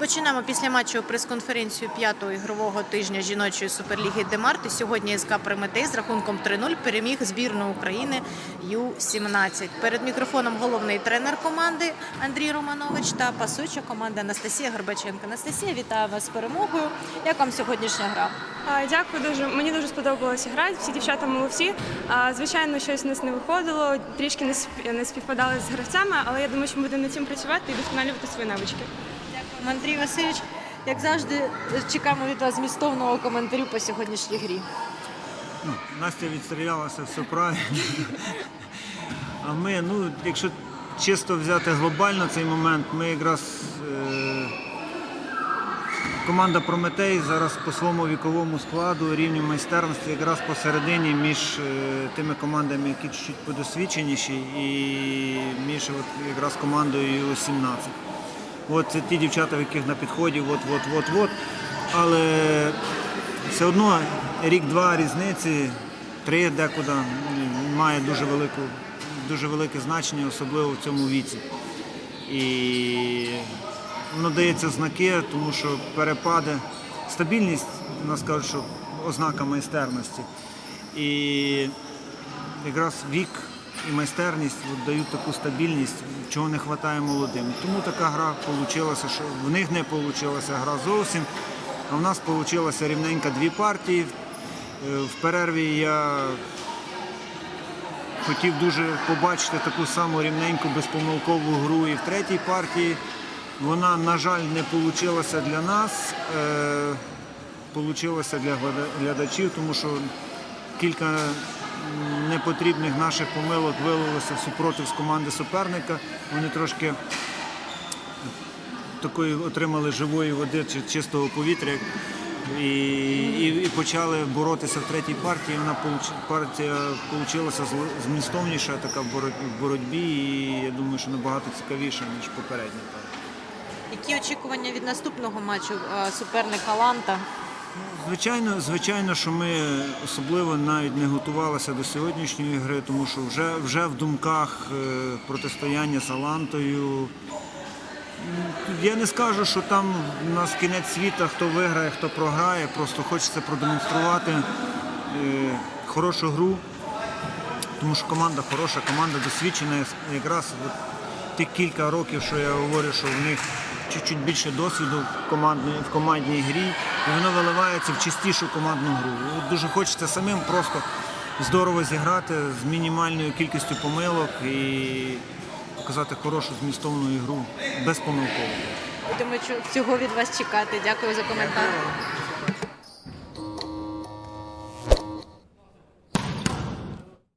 Розпочинаємо після матчу прес-конференцію п'ятого ігрового тижня жіночої суперліги Демарти. Сьогодні СК Прометей з рахунком 3-0 переміг збірну України Ю-17. Перед мікрофоном головний тренер команди Андрій Романович та пасуюча команда Анастасія Горбаченко. Анастасія, вітаю вас з перемогою. Як вам сьогоднішня гра? Дякую дуже. Мені дуже сподобалося грати. Всі дівчата молодці. Звичайно, щось у нас не виходило, трішки не спів- не співпадали з гравцями, але я думаю, що ми будемо над цим працювати і вдосконалювати свої навички. Андрій Васильович. Як завжди, чекаємо від вас змістовного коментарю по сьогоднішній грі. Ну, Настя відстрілялася все правильно. А ми, ну, якщо чисто взяти глобально цей момент, ми якраз е, команда Прометей зараз по своєму віковому складу, рівню майстерності, якраз посередині між е, тими командами, які чуть подосвідченіші, і між от, якраз командою У-17. От це ті дівчата, в яких на підході, от, от, от, от. Але все одно рік-два різниці, три декуди має дуже велику, дуже велике значення, особливо в цьому віці. І воно дається знаки, тому що перепади, стабільність, у нас кажуть, що ознака майстерності. І якраз вік і майстерність от дають таку стабільність, чого не вистачає молодим. Тому така гра вийшла, що в них не вийшла гра зовсім, а в нас вийшла рівненька дві партії. Е, В перерві я хотів дуже побачити таку саму рівненьку безпомилкову гру і в третій партії. Вона, на жаль, не вийшла для нас, е, вийшла для глядачів, тому що кілька непотрібних наших помилок вилилося в супротив з команди суперника. Вони трошки такої отримали живої води чи чистого повітря. І, і, і почали боротися в третій партії. Вона партія вийшла змістовніша така в боротьбі, і я думаю, що набагато цікавіша, ніж попередня. Які очікування від наступного матчу е, суперника Ланта? Звичайно, звичайно, що ми особливо навіть не готувалися до сьогоднішньої гри, тому що вже, вже в думках е, протистояння з Алантою. Я не скажу, що там у нас кінець світа, хто виграє, хто програє. Просто хочеться продемонструвати е, хорошу гру, тому що команда хороша, команда досвідчена. Якраз тих кілька років, що я говорю, що в них чуть-чуть більше досвіду в командній, в командній грі, і воно виливається в чистішу командну гру. І От дуже хочеться самим просто здорово зіграти з мінімальною кількістю помилок і показати хорошу змістовну ігру безпомилково. Будемо цього від вас чекати. Дякую за коментар.